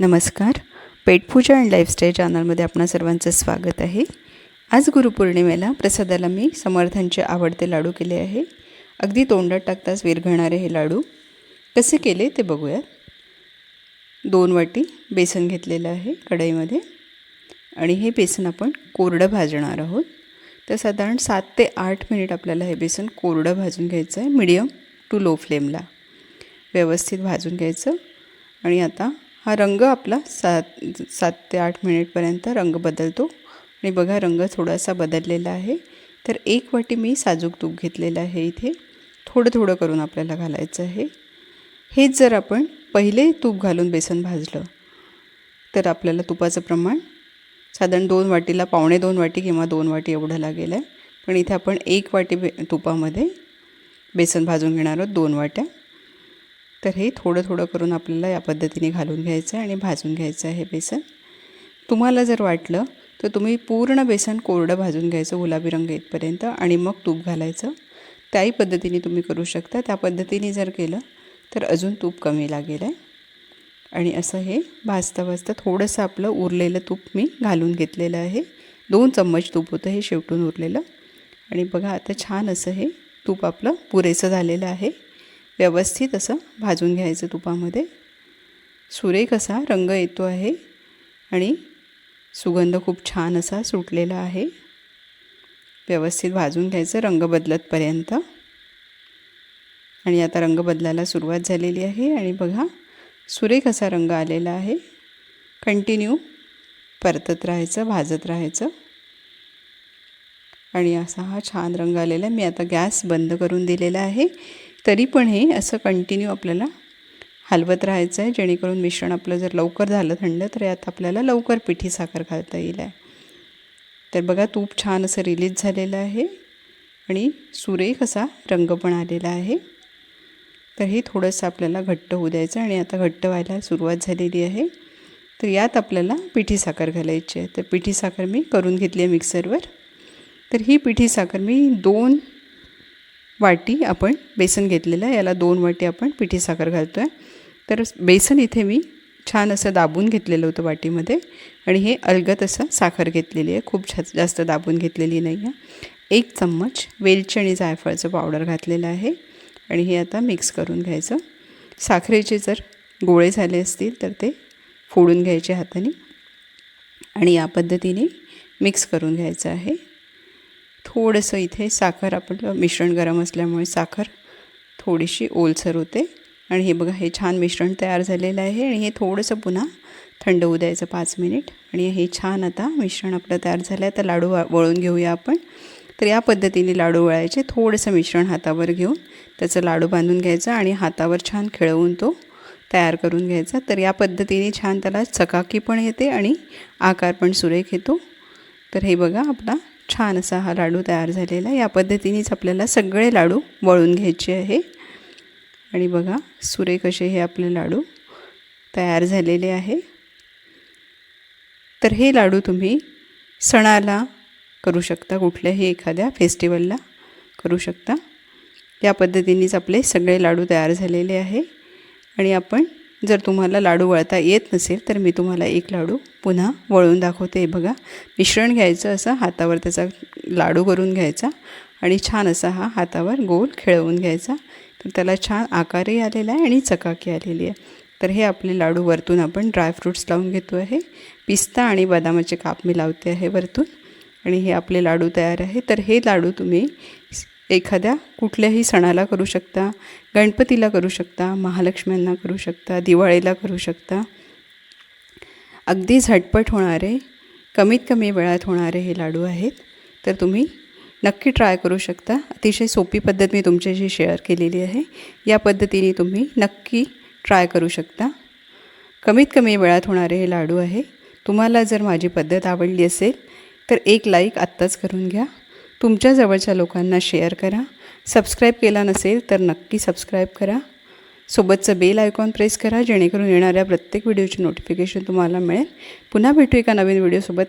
नमस्कार. पेटपूजा and lifestyle चॅनलमध्ये आपणा सर्वांचं स्वागत आहे. आज गुरुपौर्णिमेला प्रसादाला मी समर्थांचे आवडते लाडू केले आहे. अगदी तोंडात टाकताच विरघळणारे हे लाडू. कसे केले ते बघूयात दोन वाटी बेसन घेतलेलं आहे कढईमध्ये. आणि हे बेसन आपण कोरडं भाजणार आहोत. तर साधारण सात ते आठ मिनिट आपल्याला हे बेसन कोरडं भाजून घ्यायचं आहे मिडियम टू लो फ्लेमला. व्यवस्थित भाजून घ्यायचं. आणि आता हा रंग आपला सात सात ते आठ मिनिटपर्यंत रंग बदलतो. आणि बघा रंग थोडासा बदललेला आहे. तर एक वाटी मी साजूक तूप घेतलेलं आहे इथे. थोडं थोडं करून आपल्याला घालायचं आहे. हेच जर आपण पहिले तूप घालून बेसन भाजलं तर आपल्याला तुपाचं प्रमाण साधारण दोन वाटीला पावणे दोन वाटी किंवा दोन वाटी एवढं लागेल आहे. पण इथे आपण एक वाटी बे तुपामध्ये बेसन भाजून घेणार आहोत दोन वाट्या. तर हे थोडं थोडं करून आपल्याला या पद्धतीने घालून घ्यायचं आहे आणि भाजून घ्यायचं आहे बेसन. तुम्हाला जर वाटलं तर तुम्ही पूर्ण बेसन कोरडं भाजून घ्यायचं गुलाबी रंग येतपर्यंत आणि मग तूप घालायचं. त्याही पद्धतीने तुम्ही करू शकता. त्या पद्धतीने जर केलं तर अजून तूप कमी लागेल आहे. आणि असं हे भाजता भाजता थोडंसं आपलं उरलेलं तूप मी घालून घेतलेलं आहे. दोन चम्मच तूप होतं हे शेवटून उरलेलं. आणि बघा आता छान असं हे तूप आपलं पुरेसं झालेलं आहे. व्यवस्थित असं भाजून घ्यायचं तुपामध्ये. सुरेख असा रंग येतो आहे आणि सुगंध खूप छान असा सुटलेला आहे. व्यवस्थित भाजून घ्यायचं रंग बदलतपर्यंत. आणि आता रंग बदलायला सुरुवात झालेली आहे आणि बघा सुरेख असा रंग आलेला आहे. कंटिन्यू परतत राहायचं भाजत राहायचं. आणि असा हा छान रंग आलेला आहे. मी आता गॅस बंद करून दिलेला आहे. तरी पण हे असं कंटिन्यू आपल्याला हलवत राहायचं आहे. जेणेकरून मिश्रण आपलं जर लवकर झालं थंड तर यात आपल्याला लवकर पिठी साखर घालता येईल आहे. तर बघा तूप छान असं रिलीज झालेलं आहे आणि सुरेख असा रंग पण आलेला आहे. तर हे थोडंसं आपल्याला घट्ट होऊ द्यायचं आणि आता घट्ट व्हायला सुरुवात झालेली आहे. तर यात आपल्याला पिठी साखर घालायची आहे. तर पिठी साखर मी करून घेतली आहे मिक्सरवर तर ही पिठी साखर मी दोन वाटी आपण बेसन घेतलेलं आहे. याला दोन वाटी आपण पिठी साखर घालतो आहे तर बेसन इथे मी छान असं दाबून घेतलेलं होतं वाटीमध्ये. आणि हे अलगत असं साखर घेतलेली आहे. खूप छा जास्त दाबून घेतलेली नाही आहे. एक चम्मच वेलची आणि जायफळचं पावडर घातलेलं आहे. आणि हे आता मिक्स करून घ्यायचं. साखरेचे जर गोळे झाले असतील तर ते फोडून घ्यायचे हाताने. आणि या पद्धतीने मिक्स करून घ्यायचं आहे. थोडंसं इथे साखर आपलं मिश्रण गरम असल्यामुळे साखर थोडीशी ओलसर होते. आणि हे बघा हे छान मिश्रण तयार झालेलं आहे. आणि हे थोडंसं पुन्हा थंड होऊ द्यायचं पाच मिनिट. आणि हे छान आता मिश्रण आपलं तयार झालं आहे. तर लाडू वळून घेऊया आपण. तर या पद्धतीने लाडू वळायचे. थोडंसं मिश्रण हातावर घेऊन त्याचं लाडू बांधून घ्यायचं आणि हातावर छान खेळवून तो तयार करून घ्यायचा. तर या पद्धतीने छान त्याला चकाकी पण येते आणि आकार पण सुरेख येतो. तर हे बघा आपला छान असा हा लाडू तयार झालेला या पद्धतीनेच आपल्याला सगळे लाडू वळून घ्यायचे आहे. आणि बघा सुरेख असे हे आपले लाडू तयार झालेले आहे. तर हे लाडू तुम्ही सणाला करू शकता कुठल्याही एखाद्या फेस्टिवलला करू शकता. या पद्धतीनेच आपले सगळे लाडू तयार झालेले आहे. आणि आपण जर तुम्हाला लाडू वळता येत नसेल तर मी तुम्हाला एक लाडू पुन्हा वळून दाखवते. बघा मिश्रण घ्यायचं असं हातावर त्याचा लाडू करून घ्यायचा आणि छान असा हा हातावर गोल खेळवून घ्यायचा. तर त्याला छान आकारही आलेला आहे आणि चकाकी आलेली आहे. तर हे आपले लाडू वरतून आपण ड्रायफ्रूट्स लावून घेतो आहे पिस्ता आणि बदामाचे काप मी लावते आहे वरतून. आणि हे आपले लाडू तयार आहे. तर हे लाडू तुम्ही एखाद्या कुठल्याही सणाला करू शकता गणपतीला करू शकता महालक्ष्म्यांना करू शकता दिवाळीला करू शकता. अगदी झटपट होणारे कमीत कमी वेळात होणारे हे लाडू आहेत. तर तुम्ही नक्की ट्राय करू शकता. अतिशय सोपी पद्धत मी तुमच्याशी शेअर केलेली आहे. या पद्धतीने तुम्ही नक्की ट्राय करू शकता. कमीत कमी वेळात होणारे हे लाडू आहे. तुम्हाला जर माझी पद्धत आवडली असेल तर एक लाईक आत्ताच करून घ्या. तुमच्या जवळच्या लोकांना शेअर करा. सबस्क्राईब केला नसेल तर नक्की सबस्क्राईब करा. सोबतचं बेल आयकॉन प्रेस करा जेणेकरून येणाऱ्या प्रत्येक व्हिडिओची नोटिफिकेशन तुम्हाला मिळेल. पुन्हा भेटू एका नवीन व्हिडिओसोबत